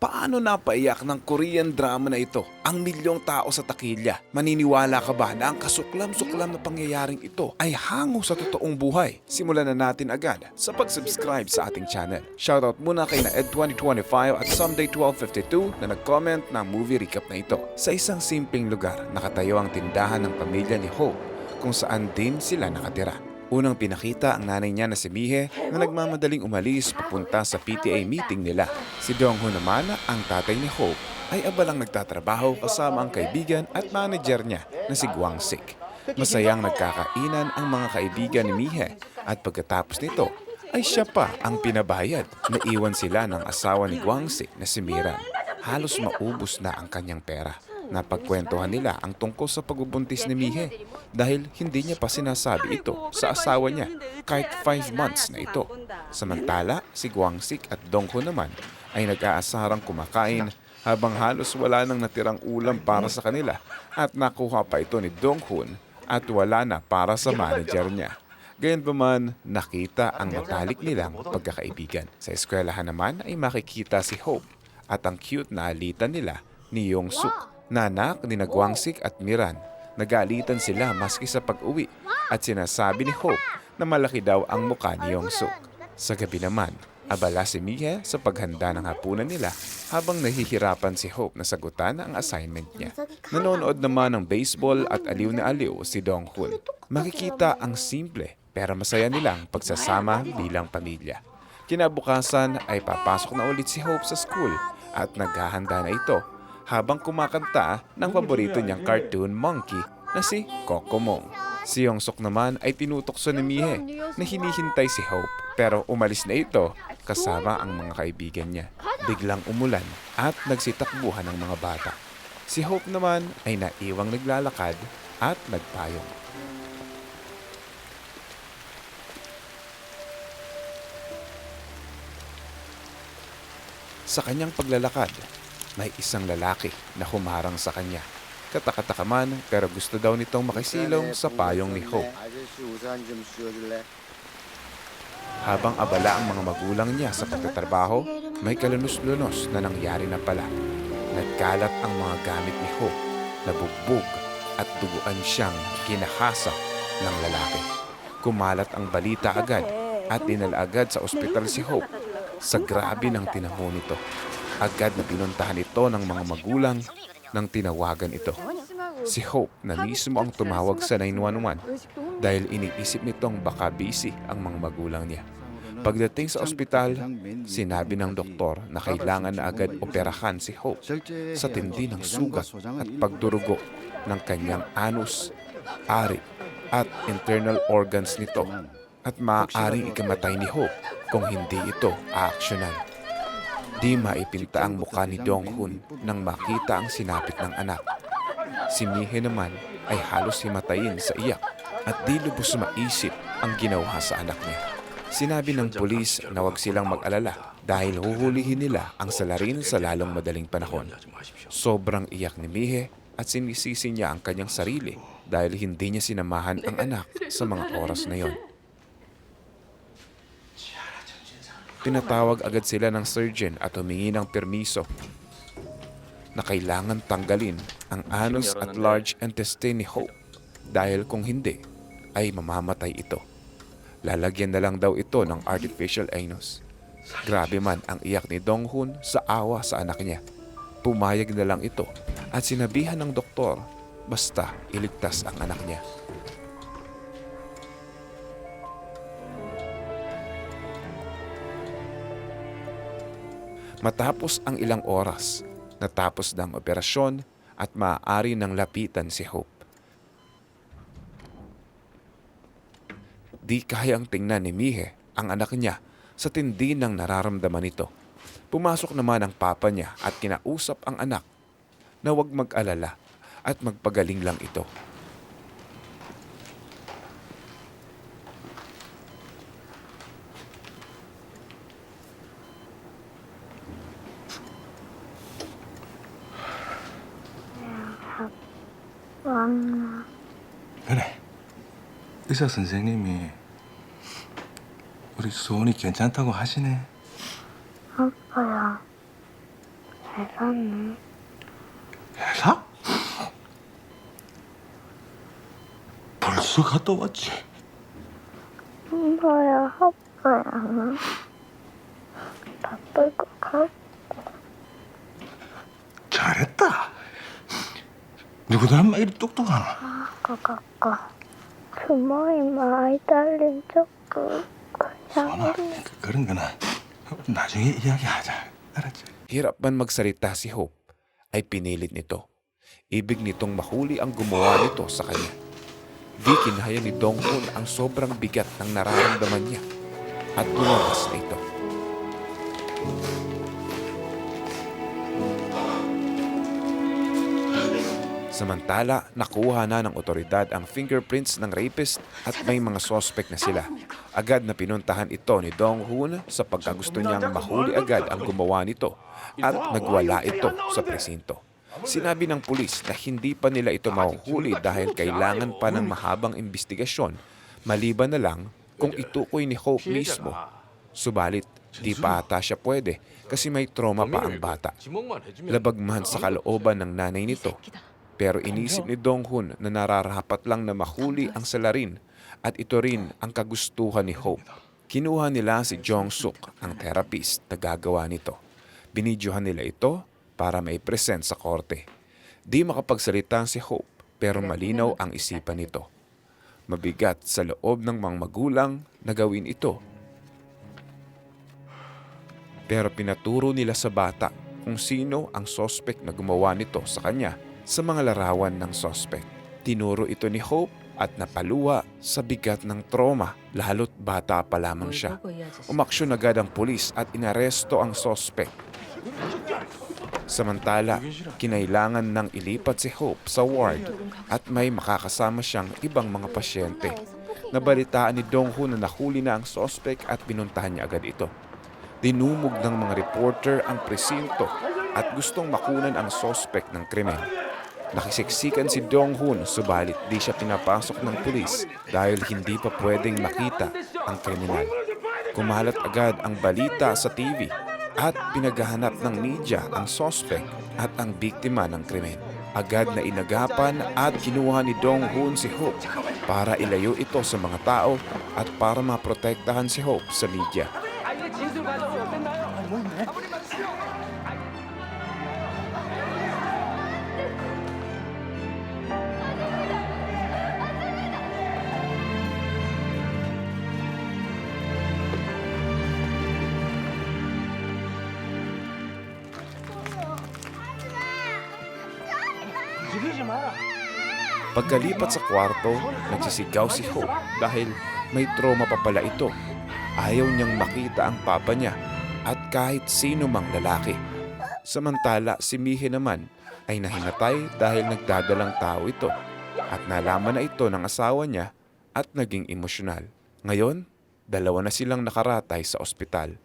Paano napaiyak ng Korean drama na ito ang milyong tao sa takilya? Maniniwala ka ba na ang kasuklam-suklam na pangyayaring ito ay hango sa totoong buhay? Simulan na natin agad sa pag-subscribe sa ating channel. Shoutout muna kay na Ed2025 at Someday1252 na nag-comment ng movie recap na ito. Sa isang simpleng lugar, nakatayo ang tindahan ng pamilya ni Hope kung saan din sila nakatira. Unang pinakita ang nanay niya na si Mihe na nagmamadaling umalis papunta sa PTA meeting nila. Si Dongho naman, ang tatay ni Hope, ay abalang nagtatrabaho kasama ang kaibigan at manager niya na si Guang Sik. Masayang nagkakainan ang mga kaibigan ni Mihe at pagkatapos nito ay siya pa ang pinabayad. Naiwan sila ng asawa ni Guang Sik na si Miran. Halos maubos na ang kanyang pera. Napagkwentuhan nila ang tungkol sa pagbubuntis ni Mihe dahil hindi niya pa sinasabi ito sa asawa niya kahit 5 months na ito. Samantala, si Guangsik at Dongho naman ay nag-aasarang kumakain habang halos wala nang natirang ulam para sa kanila at nakuha pa ito ni Donghun at wala na para sa manager niya. Gayunpaman, nakita ang matalik nilang pagkakaibigan. Sa eskwelahan naman ay makikita si Hope at ang cute na alitan nila ni Yong Suk, nanak ni Nagwangsik at Miran. Nagalitan sila maski sa pag-uwi at sinasabi ni Hope na malaki daw ang mukha ni Yong Suk. Sa gabi naman, abala si Mia sa paghanda ng hapunan nila habang nahihirapan si Hope na sagutan ang assignment niya. Nanonood naman ng baseball at aliw na aliw si Dong Hun. Makikita ang simple pero masaya nilang pagsasama bilang pamilya. Kinabukasan ay papasok na ulit si Hope sa school at naghahanda na ito habang kumakanta ng paborito niyang cartoon monkey na si Kokomong. Si Yongsok naman ay tinutokso ni Mihe na hinihintay si Hope pero umalis na ito kasama ang mga kaibigan niya. Biglang umulan at nagsitakbuhan ng mga bata. Si Hope naman ay naiwang naglalakad at nagpayong. Sa kanyang paglalakad, may isang lalaki na humarang sa kanya. Katakataka man pero gusto daw nitong makisilong sa payong ni Hope. Habang abala ang mga magulang niya sa pagtatrabaho, may kalunos-lunos na nangyari na pala. Nagkalat ang mga gamit ni Hope, nabugbog at duguan siyang ginahasa ng lalaki. Kumalat ang balita agad at dinala agad sa ospital si Hope sa grabe ng tinaho nito agad na pinuntahan ito ng mga magulang nang tinawagan ito. Si Hope na mismo ang tumawag sa 911 dahil iniisip nitong baka busy ang mga magulang niya. Pagdating sa ospital, sinabi ng doktor na kailangan na agad operahan si Hope sa tindi ng sugat at pagdurugo ng kanyang anus, ari at internal organs nito at maaaring ikamatay ni Hope kung hindi ito aaksyonan. Di maipinta ang mukha ni Dong-hun nang makita ang sinapit ng anak. Si Mihe naman ay halos himatayin sa iyak at di lubos maisip ang ginawa sa anak niya. Sinabi ng pulis na huwag silang mag-alala dahil huhulihin nila ang salarin sa lalong madaling panahon. Sobrang iyak ni Mihe at sinisisi niya ang kanyang sarili dahil hindi niya sinamahan ang anak sa mga oras na yon. Pinatawag agad sila ng surgeon at humingi ng permiso na kailangan tanggalin ang anus at large intestine ni Hope dahil kung hindi ay mamamatay ito. Lalagyan na lang daw ito ng artificial anus. Grabe man ang iyak ni Donghun sa awa sa anak niya. Pumayag na lang ito at sinabihan ng doktor basta iligtas ang anak niya. Matapos ang ilang oras, natapos ng operasyon at maaari ng lapitan si Hope. Di kayang tingnan ni Mihe ang anak niya sa tindi ng nararamdaman nito. Pumasok naman ang papa niya at kinausap ang anak na huwag mag-alala at magpagaling lang ito. 그래. 의사 선생님이 우리 소원이 괜찮다고 하시네. 아파요. 회사는 회사? 벌써 갔다 왔지. 뭐야 아빠야 바쁠 것 같고 누구들 한마 이리 똑똑하나? 것 같고 주머니 많이 달린 조금 전화. 그냥 그- 그런 거는 나중에 이야기하자. 알았지? Hirap man magsalita si Hope, ay pinilit nito. Ibig nitong mahuli ang gumawa nito sa kanya. Di kinaya ni Donghun ang sobrang bigat ng nararamdaman niya at lumabas na ito. Samantala, nakuha na ng otoridad ang fingerprints ng rapist at may mga sospek na sila. Agad na pinuntahan ito ni Dong Hoon sa pagkagusto niyang mahuli agad ang gumawa nito at nagwala ito sa presinto. Sinabi ng pulis na hindi pa nila ito mahuhuli dahil kailangan pa ng mahabang investigasyon maliban na lang kung itukoy ni Hope mismo. Subalit, di pa ata siya pwede kasi may trauma pa ang bata. Labag man sa kalooban ng nanay nito. Pero inisip ni Donghun na nararapat lang na mahuli ang salarin at ito rin ang kagustuhan ni Hope. Kinuha nila si Jong Suk, ang therapist na gagawa nito. Binidyohan nila ito para may present sa korte. Di makapagsalita si Hope pero malinaw ang isipan nito. Mabigat sa loob ng mga magulang na gawin ito. Pero pinaturo nila sa bata kung sino ang sospek na gumawa nito sa kanya sa mga larawan ng sospek. Tinuro ito ni Hope at napaluwa sa bigat ng trauma lalo't bata pa lamang siya. Umaksyon agad ang pulis at inaresto ang sospek. Samantala, kinailangan ng ilipat si Hope sa ward at may makakasama siyang ibang mga pasyente. Nabalitaan ni Donghu na nahuli na ang sospek at pinuntahan niya agad ito. Dinumog ng mga reporter ang presinto at gustong makunan ang sospek ng krimen. Nakisiksikan si Dong-hun subalit di siya pinapasok ng pulis dahil hindi pa pwedeng makita ang kriminal. Kumalat agad ang balita sa TV at pinaghahanap ng media ang sospek at ang biktima ng krimen. Agad na inagapan at kinuha ni Dong-hun si Hope para ilayo ito sa mga tao at para maprotektahan si Hope sa media. Pagkalipat sa kwarto, nagsisigaw si Hope dahil may trauma pa pala ito. Ayaw niyang makita ang papa niya at kahit sino mang lalaki. Samantala si Mihe naman ay nahimatay dahil nagdadalang tao ito at nalaman na ito ng asawa niya at naging emosyonal. Ngayon, dalawa na silang nakaratay sa ospital.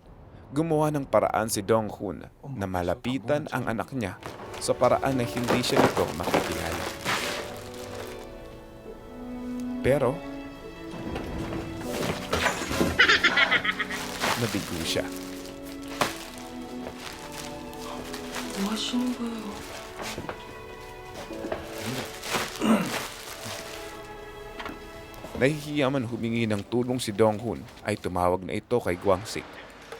Gumawa ng paraan si Dong Hun na malapitan ang anak niya sa paraan na hindi siya nito makikilala. Pero, nabigo siya. Washroom ba? Nahihiyaman humingi ng tulong si Donghun ay tumawag na ito kay Guangsik.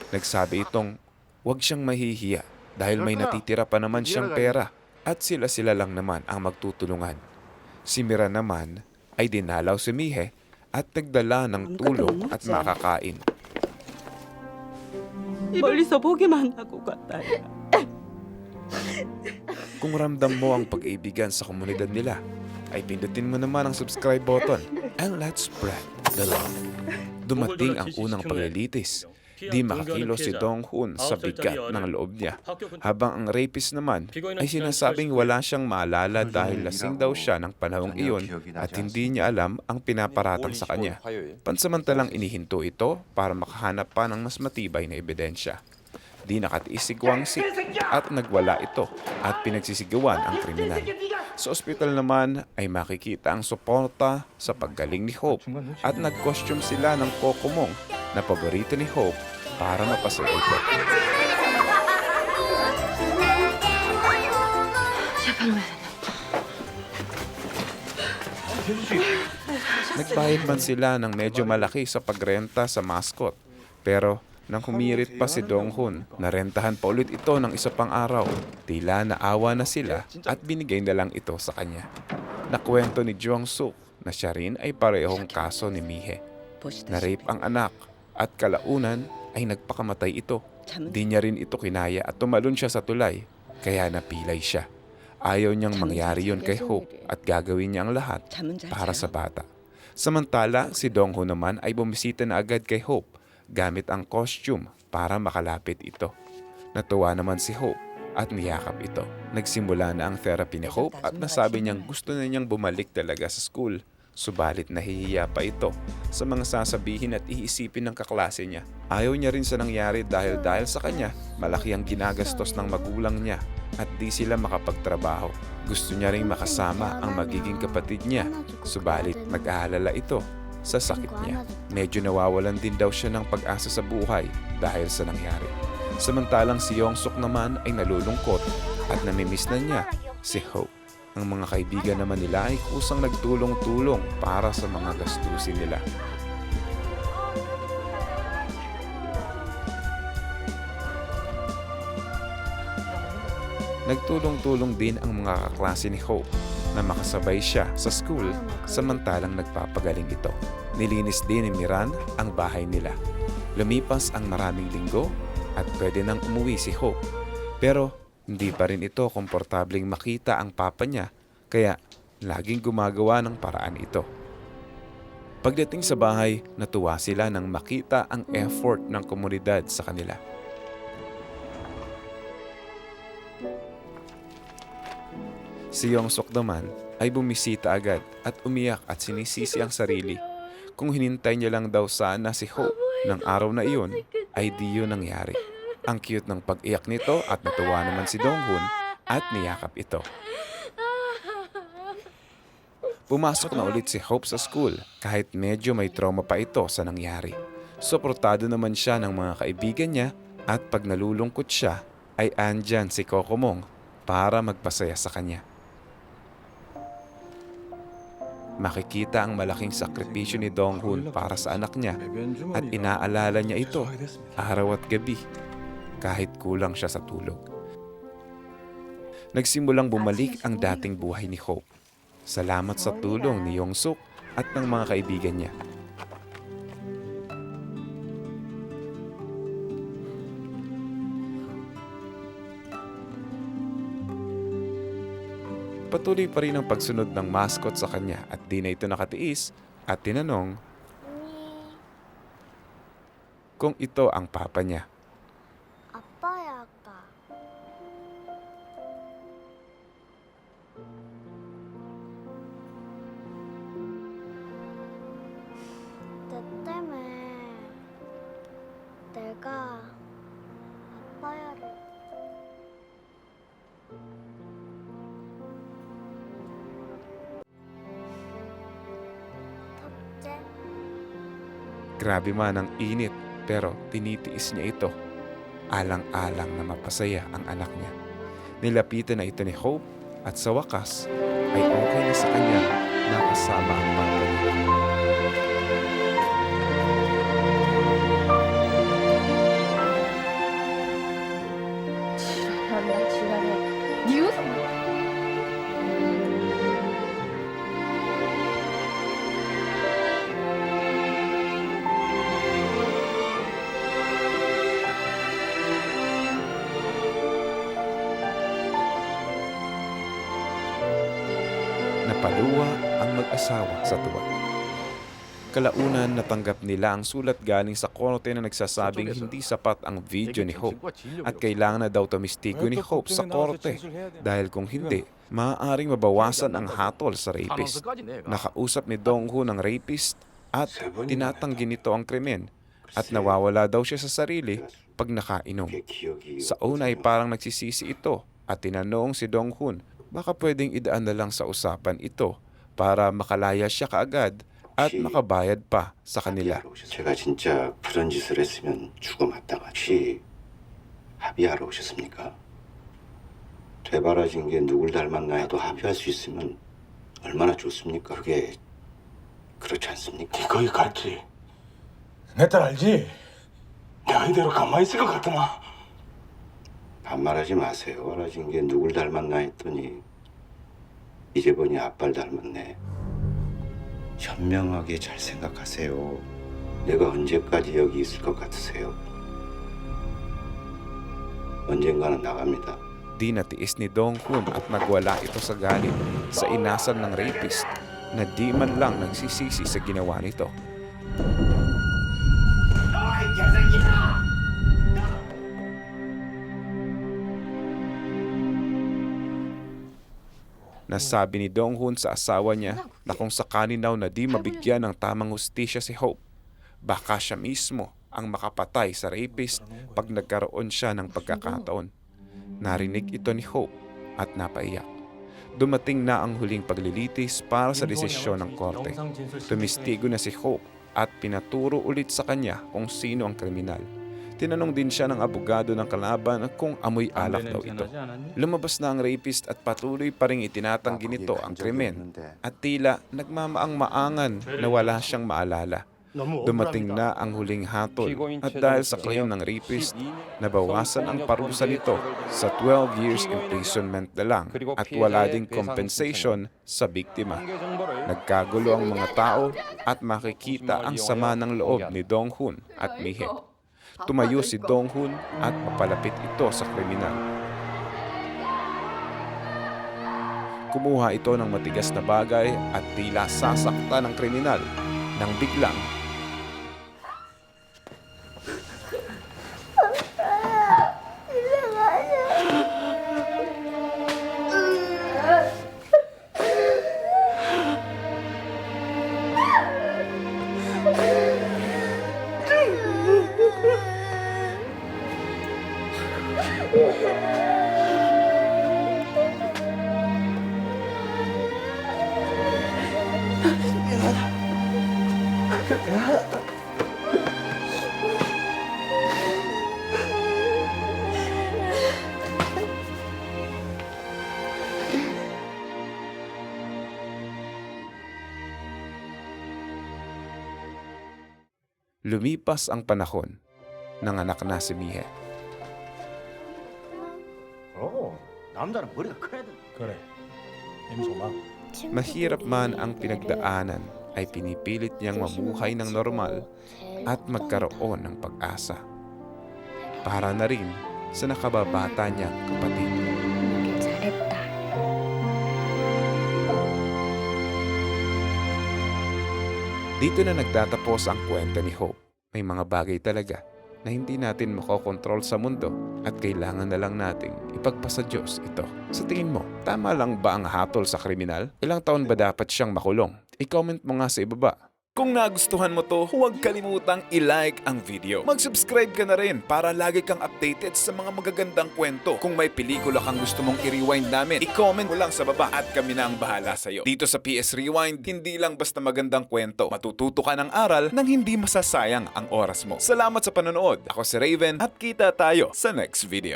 Nagsabi itong huwag siyang mahihiya dahil may natitira pa naman siyang pera at sila-sila lang naman ang magtutulungan. Si Mira naman ay dinalaw si Mihe at nagdala ng tulong at makakain. 멀리서 보기만 하고 갔다야. Kung ramdam mo ang pag-ibigan sa komunidad nila, ay pindutin mo naman ang subscribe button and let's spread the love. Dumating ang unang paglilitis. Di makakilos si Dong Hun sa bigat ng loob niya. Habang ang rapist naman ay sinasabing wala siyang maalala dahil lasing daw siya ng panahong iyon at hindi niya alam ang pinaparatang sa kanya. Pansamantalang inihinto ito para makahanap pa ng mas matibay na ebidensya. Di nakatiis si Guangxi at nagwala ito at pinagsisigawan ang kriminal. Sa ospital naman ay makikita ang suporta sa paggaling ni Hope at nag-costume sila ng Kokomong na paborito ni Hope para mapasuot ito. Nagbayad man sila ng medyo malaki sa pagrenta sa mascot. Pero nang humirit pa si Donghun, narentahan pa ulit ito ng isa pang araw. Tila naawa na sila at binigay na lang ito sa kanya. Nakwento ni Juang Suk na siya rin ay parehong kaso ni Mihe. Narape ang anak at kalaunan ay nagpakamatay ito. Di niya rin ito kinaya at tumalon siya sa tulay kaya napilay siya. Ayaw niyang mangyari yon kay Hope at gagawin niya ang lahat para sa bata. Samantala, si Dongho naman ay bumisita na agad kay Hope gamit ang costume para makalapit ito. Natuwa naman si Hope at niyakap ito. Nagsimula na ang therapy ni Hope at nasabi niyang gusto na niyang bumalik talaga sa school. Subalit nahihiya pa ito sa mga sasabihin at iisipin ng kaklase niya. Ayaw niya rin sa nangyari dahil dahil sa kanya, malaki ang ginagastos ng magulang niya at di sila makapagtrabaho. Gusto niya ring makasama ang magiging kapatid niya, subalit nag-aalala ito sa sakit niya. Medyo nawawalan din daw siya ng pag-asa sa buhay dahil sa nangyari. Samantalang si Yongsuk naman ay nalulungkot at namimiss na niya si Hope. Ang mga kaibigan naman nila ay kusang nagtulong-tulong para sa mga gastusin nila. Nagtulong-tulong din ang mga kaklase ni Hope na makasabay siya sa school samantalang nagpapagaling ito. Nilinis din ni Miran ang bahay nila. Lumipas ang maraming linggo at pwede nang umuwi si Hope. Pero hindi pa rin ito komportabling makita ang papa niya kaya laging gumagawa ng paraan ito. Pagdating sa bahay, natuwa sila nang makita ang effort ng komunidad sa kanila. Si Yongsok naman ay bumisita agad at umiyak at sinisisi ang sarili. Kung hinintay niya lang daw sana si Hope ng araw na iyon, ay di yun nangyari. Ang cute ng pag-iyak nito at natuwa naman si Donghun at niyakap ito. Pumasok na ulit si Hope sa school kahit medyo may trauma pa ito sa nangyari. Suportado naman siya ng mga kaibigan niya at pag nalulungkot siya ay andyan si Kokomong para magpasaya sa kanya. Makikita ang malaking sakripisyo ni Donghun para sa anak niya at inaalala niya ito araw at gabi kahit kulang siya sa tulog. Nagsimulang bumalik ang dating buhay ni Hope. Salamat sa tulong ni Yongsuk at ng mga kaibigan niya. Patuloy pa rin ang pagsunod ng mascot sa kanya at di na ito nakatiis at tinanong kung ito ang papa niya. Grabe man ang init pero tinitiis niya ito. Alang-alang na mapasaya ang anak niya. Nilapitan na ito ni Hope at sa wakas ay okay na sa kanya nakasama ang papa mag-asawa sa tuwa. Kalaunan natanggap nila ang sulat galing sa korte na nagsasabing hindi sapat ang video ni Hope at kailangan na daw tumistigo ni Hope sa korte dahil kung hindi, maaaring mabawasan ang hatol sa rapist. Nakausap ni Dongho ng rapist at tinatanggi nito ang krimen at nawawala daw siya sa sarili pag nakainom. Sa una ay parang nagsisisi ito at tinanong si Donghun baka pwedeng idaan na lang sa usapan ito para makalaya siya kaagad at makabayad pa sa kanila. 제가 진짜 그런 짓을 했으면 죽어 마땅하 혹시 합의하러 오셨습니까? 되바라진 게 누굴 닮았나 해도 합의할 수 있으면 얼마나 좋습니까? 그게 그렇지 않습니까? 네 거기 갔지. 내 딸 알지? 내가 이대로 가만히 있을 것 같더나. 반말하지 마세요. 알아진 게 누굴 닮았나 했더니 이제 보니 아빠를 닮았네. 현명하게 잘 생각하세요. 내가 언제까지 여기 있을 것 같으세요? 언젠가는 나갑니다. Di natiis ni Dong Hun at nagwala ito sa galit sa inasan ng rapist na di man lang nagsisisi sa ginawa nito. Nasabi ni Dong Hun sa asawa niya na kung sakali daw na di mabigyan ng tamang hustisya si Hope, baka siya mismo ang makapatay sa rapist pag nagkaroon siya ng pagkakataon. Narinig ito ni Hope at napaiyak. Dumating na ang huling paglilitis para sa desisyon ng korte. Tumistigo na si Hope at pinaturo ulit sa kanya kung sino ang kriminal. Tinanong din siya ng abogado ng kalaban kung amoy alak daw ito. Lumabas na ang rapist at patuloy pa rin itinatanggi nito ang krimen at tila nagmamaang-maangan na wala siyang maalala. Dumating na ang huling hatol at dahil sa claim ng rapist, nabawasan ang parusa nito sa 12 years imprisonment na lang at wala ding compensation sa biktima. Nagkagulo ang mga tao at makikita ang sama ng loob ni Dong Hun at Mihe. Tumayo si Dong Hun at papalapit ito sa kriminal. Kumuha ito ng matigas na bagay at tila sasakta ng kriminal nang biglang lumipas ang panahon. Nanganak na si Mihe. 어, 남자는 머리가 커야 돼. 그래. 임소마. Mahirap man ang pinagdaanan ay pinipilit niyang mamuhay ng normal at magkaroon ng pag-asa. Para na rin sa nakababata niyang kapatid. Dito na nagtatapos ang kwento ni Hope. May mga bagay talaga na hindi natin makokontrol sa mundo at kailangan na lang nating ipagpasa Diyos ito. Sa tingin mo, tama lang ba ang hatol sa kriminal? Ilang taon ba dapat siyang makulong? I-comment mo nga sa ibaba. Kung nagustuhan mo to, huwag kalimutang i-like ang video. Mag-subscribe ka na rin para lagi kang updated sa mga magagandang kwento. Kung may pelikula kang gusto mong i-rewind namin, i-comment mo lang sa baba at kami na ang bahala sa'yo. Dito sa PS Rewind, hindi lang basta magandang kwento. Matututo ka ng aral nang hindi masasayang ang oras mo. Salamat sa panonood. Ako si Raven at kita tayo sa next video.